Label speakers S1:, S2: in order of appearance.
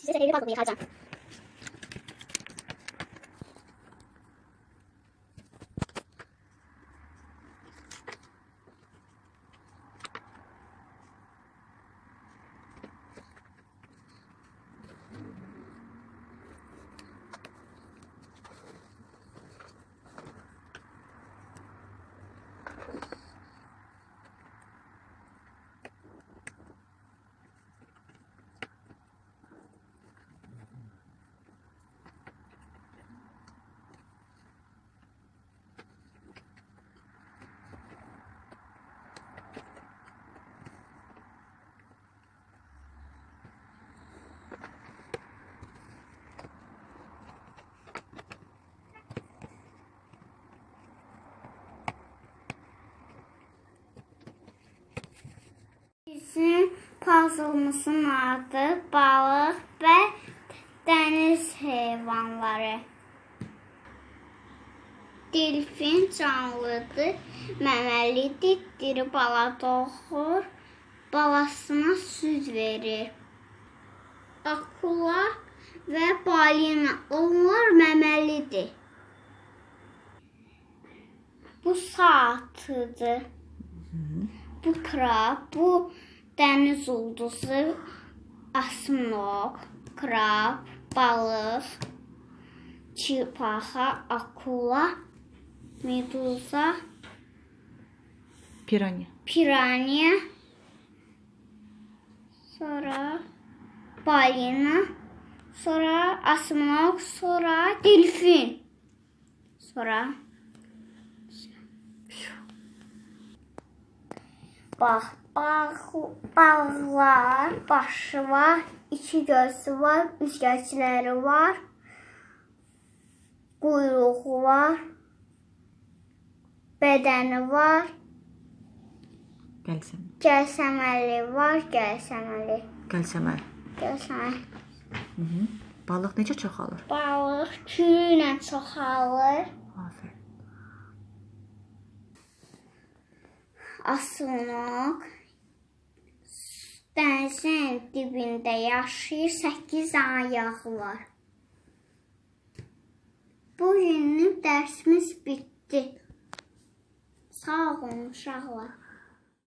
S1: 其实黑日报怎么也还。Puzzle'ımızın adı balıq və dəniz heyvanları. Delfin canlıdır, məməlidir, diri bala doğur, balasına süd verir. Akula və balina onlar məməlidir. Bu saatıdır. Bu krab, bu dəniz ulduzu, asmok, krab, balıq, çirpaxa, akula, meduza,
S2: Piranya.
S1: piranya, sonra balina, sonra asmok, sonra delfin, sonra Bax, bağ, bağlar, başı var, iki gözü var, üzgəçləri var, quyruğu var, bədəni var,
S2: Gəlsəm.
S1: gəlsəməli var, gəlsəməli,
S2: Gəlsəməl.
S1: gəlsəməli.
S2: Hı -hı. Balıq necə çoxalır?
S1: Balıq külü ilə çoxalır, asılmaq, dənizin dibində yaşayır, 8 ayağı var. Bu günlük dərsimiz bitdi. Sağ olun uşaqlar.